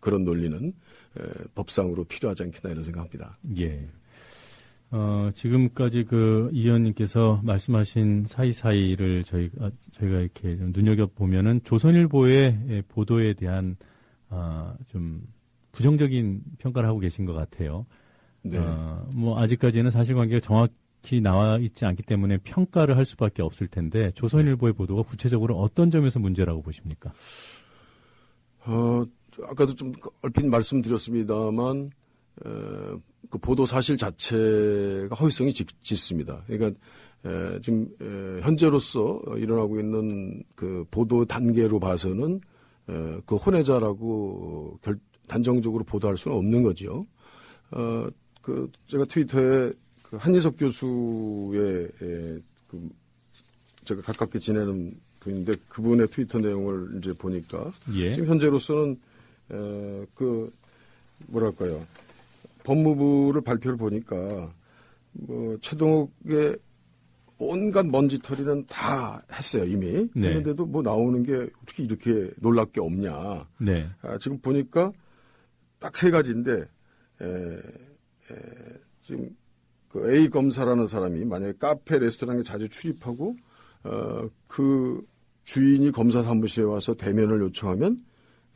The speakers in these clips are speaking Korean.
그런 논리는 법상으로 필요하지 않겠나 이런 생각합니다. 예. 어, 지금까지 그 의원님께서 말씀하신 사이사이를 저희가, 저희가 이렇게 좀 눈여겨보면은 조선일보의 보도에 대한, 아, 좀 부정적인 평가를 하고 계신 것 같아요. 네. 어, 뭐, 아직까지는 사실관계가 정확히 나와 있지 않기 때문에 평가를 할 수밖에 없을 텐데, 조선일보의 보도가 구체적으로 어떤 점에서 문제라고 보십니까? 어, 아까도 좀 얼핏 말씀드렸습니다만, 에, 그 보도 사실 자체가 허위성이 짙, 습니다 그러니까 에, 지금 에, 현재로서 일어나고 있는 그 보도 단계로 봐서는 에, 그 혼외자라고 결, 단정적으로 보도할 수는 없는 거죠. 어, 그 제가 트위터에 그 한희석 교수의 에, 그 제가 가깝게 지내는 분인데 그분의 트위터 내용을 이제 보니까 예. 지금 현재로서는 에, 그 뭐랄까요 법무부를 발표를 보니까 뭐 최동욱의 온갖 먼지털이는 다 했어요 이미 네. 그런데도 뭐 나오는 게 어떻게 이렇게 놀랍게 없냐 네. 아, 지금 보니까 딱 세 가지인데 에, 에, 지금 그 A 검사라는 사람이 만약에 카페 레스토랑에 자주 출입하고 어, 그 주인이 검사 사무실에 와서 대면을 요청하면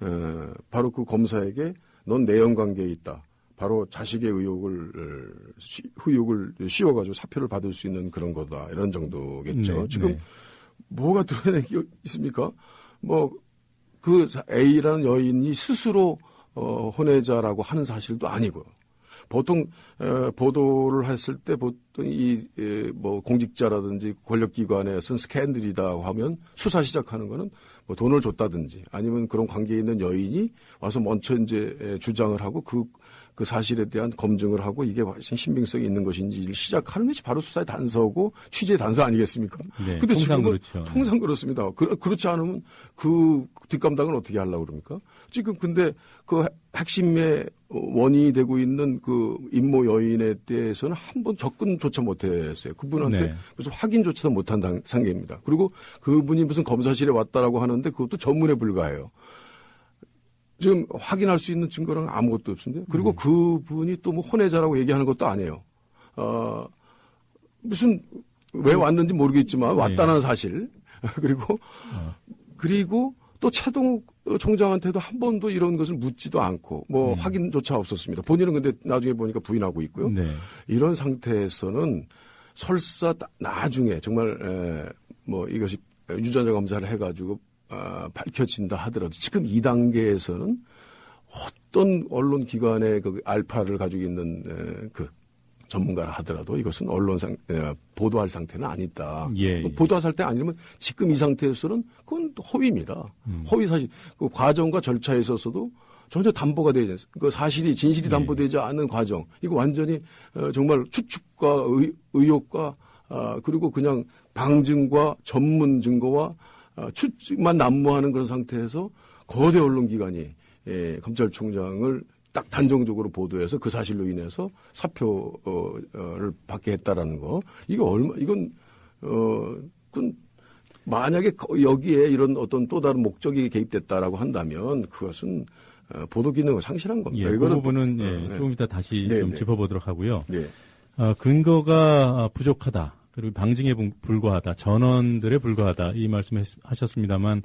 어, 바로 그 검사에게 넌 내연 관계에 있다. 바로 자식의 의혹을 의혹을 씌워가지고 사표를 받을 수 있는 그런 거다 이런 정도겠죠. 네, 지금 네. 뭐가 드러내 있습니까? 뭐 그 A라는 여인이 스스로 어, 혼외자라고 하는 사실도 아니고요. 보통 에, 보도를 했을 때 보통 이뭐 공직자라든지 권력기관에서는 스캔들이다 하면 수사 시작하는 거는 뭐 돈을 줬다든지 아니면 그런 관계에 있는 여인이 와서 먼저 이제 주장을 하고 그 그 사실에 대한 검증을 하고 이게 신빙성이 있는 것인지를 시작하는 것이 바로 수사의 단서고 취재의 단서 아니겠습니까? 네, 근데 통상 그렇죠. 통상 그렇습니다. 그, 그렇지 않으면 그 뒷감당을 어떻게 하려고 그럽니까? 지금 근데 그 핵심의 원인이 되고 있는 그 임모 여인에 대해서는 한 번 접근조차 못했어요. 그분한테 네. 무슨 확인조차도 못한 상태입니다. 그리고 그분이 무슨 검사실에 왔다라고 하는데 그것도 전문에 불과해요. 지금 확인할 수 있는 증거는 아무것도 없습니다. 그리고 음. 그분이 또 뭐 혼외자라고 얘기하는 것도 아니에요. 어, 무슨 왜 왔는지 모르겠지만 왔다는 네. 사실. 그리고 어. 그리고 또 차동욱 총장한테도 한 번도 이런 것을 묻지도 않고 뭐 음. 확인조차 없었습니다. 본인은 근데 나중에 보니까 부인하고 있고요. 네. 이런 상태에서는 설사 나중에 정말 에, 뭐 이것이 유전자 검사를 해가지고 어, 밝혀진다 하더라도 지금 이 단계에서는 어떤 언론 기관의 그 알파를 가지고 있는 에, 그 전문가라 하더라도 이것은 언론상 에, 보도할 상태는 아니다. 예, 예. 보도할 상태 아니면 지금 이 상태에서는 그건 허위입니다. 음. 허위 사실 그 과정과 절차에 있어서도 전혀 담보가 되지 않습니까? 그 사실이 진실이 예. 담보되지 않은 과정 이거 완전히 어, 정말 추측과 의, 의혹과 아, 그리고 그냥 방증과 전문 증거와 어, 추측만 난무하는 그런 상태에서 거대 언론기관이 예, 검찰총장을 딱 단정적으로 보도해서 그 사실로 인해서 사표를 받게 했다라는 거 이거 얼마 이건 어 그건 만약에 여기에 이런 어떤 또 다른 목적이 개입됐다라고 한다면 그것은 어, 보도 기능을 상실한 겁니다. 예, 그 부분은 예, 네. 조금 이따 다시 네, 좀 네. 짚어보도록 하고요. 네. 어, 근거가 부족하다. 그리고 방증에 불과하다, 전원들에 불과하다 이 말씀하셨습니다만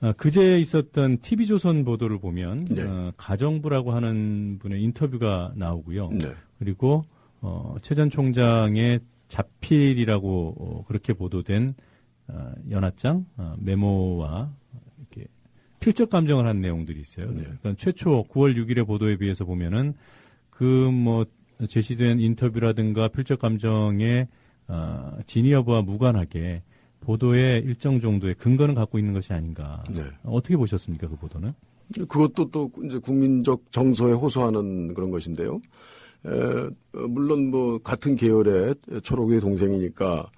어, 그제 있었던 TV조선 보도를 보면 네. 어, 가정부라고 하는 분의 인터뷰가 나오고요. 네. 그리고 어, 최 전 총장의 자필이라고 어, 그렇게 보도된 어, 연하장 어, 메모와 이렇게 필적 감정을 한 내용들이 있어요. 네. 그러니까 최초 9월 6일의 보도에 비해서 보면은 그 뭐 제시된 인터뷰라든가 필적 감정의 어, 진위 여부와 무관하게 보도에 일정 정도의 근거는 갖고 있는 것이 아닌가. 네. 어떻게 보셨습니까, 그 보도는? 그것도 또 이제 국민적 정서에 호소하는 그런 것인데요. 에, 어, 물론 뭐 같은 계열의 초록의 동생이니까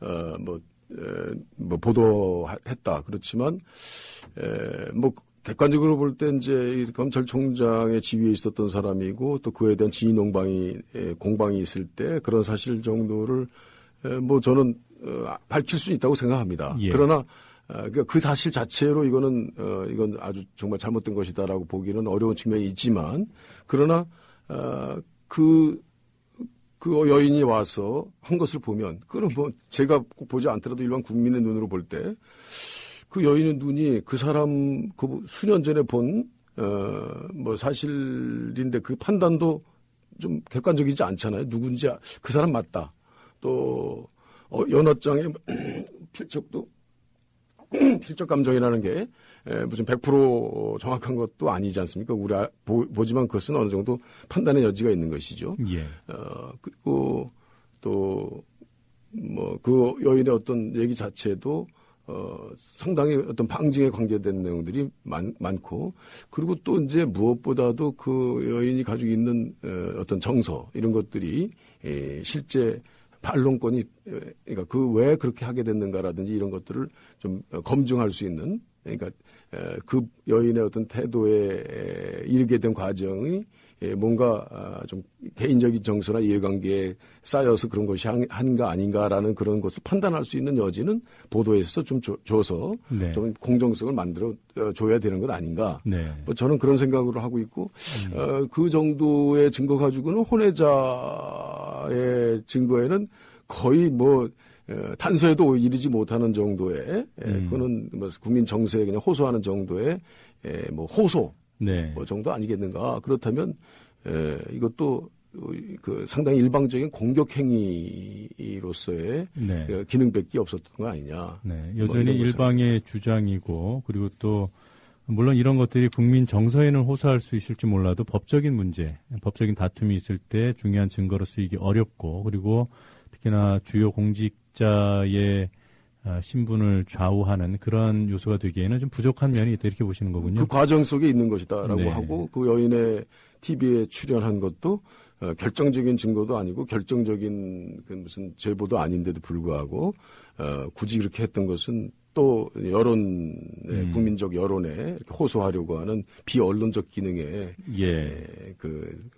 어, 뭐, 에, 뭐 보도했다 그렇지만 에, 뭐 객관적으로 볼 때 이제 검찰총장의 지위에 있었던 사람이고 또 그에 대한 진위 농방이 공방이 있을 때 그런 사실 정도를 뭐 저는 어, 밝힐 수 있다고 생각합니다. 예. 그러나 아, 그러니까 그 사실 자체로 이거는 어 이건 아주 정말 잘못된 것이다라고 보기는 어려운 측면이 있지만 그러나 어그 그 여인이 와서 한 것을 보면 그럼 뭐 제가 꼭 보지 않더라도 일반 국민의 눈으로 볼 때 그 여인의 눈이 그 사람 그 수년 전에 본 어뭐 사실인데 그 판단도 좀 객관적이지 않잖아요. 누군지 아, 그 사람 맞다. 또 어, 연어장의 필적도 필적 감정이라는 게 에, 무슨 100% 정확한 것도 아니지 않습니까? 우리 아, 보, 보지만 그것은 어느 정도 판단의 여지가 있는 것이죠. 예. 어, 그리고 또 뭐 그 여인의 어떤 얘기 자체도 어, 상당히 어떤 방증에 관계된 내용들이 많, 많고, 그리고 또 이제 무엇보다도 그 여인이 가지고 있는 어, 어떤 정서, 이런 것들이 에, 실제 반론권이, 그러니까 그 왜 그렇게 하게 됐는가라든지 이런 것들을 좀 검증할 수 있는, 그러니까 에, 그 여인의 어떤 태도에 에, 이르게 된 과정이 예, 뭔가 아, 좀 개인적인 정서나 이해관계에 쌓여서 그런 것이 한가 아닌가라는 그런 것을 판단할 수 있는 여지는 보도에서 좀 줘, 서 네. 좀 공정성을 만들어 어, 줘야 되는 것 아닌가. 네. 뭐 저는 그런 생각으로 하고 있고 음. 어, 그 정도의 증거 가지고는 혼외자의 증거에는 거의 뭐 어, 단서에도 이르지 못하는 정도의 예, 음. 그거는 뭐 국민 정서에 그냥 호소하는 정도의 예, 뭐 호소 네. 뭐 정도 아니겠는가. 그렇다면 에, 이것도 그 상당히 일방적인 공격 행위로서의 네. 그 기능밖에 없었던 거 아니냐. 네. 뭐 여전히 뭐 일방의 주장이고 그리고 또 물론 이런 것들이 국민 정서에는 호소할 수 있을지 몰라도 법적인 문제, 법적인 다툼이 있을 때 중요한 증거로 쓰이기 어렵고 그리고 특히나 주요 공직자의 아, 신분을 좌우하는 그런 요소가 되기에는 좀 부족한 면이 있다 이렇게 보시는 거군요. 그 과정 속에 있는 것이다라고 네. 하고 그 여인의 TV에 출연한 것도 어, 결정적인 증거도 아니고 결정적인 그 무슨 제보도 아닌데도 불구하고 어, 굳이 그렇게 했던 것은 또 여론 음. 국민적 여론에 호소하려고 하는 비언론적 기능에 예. 그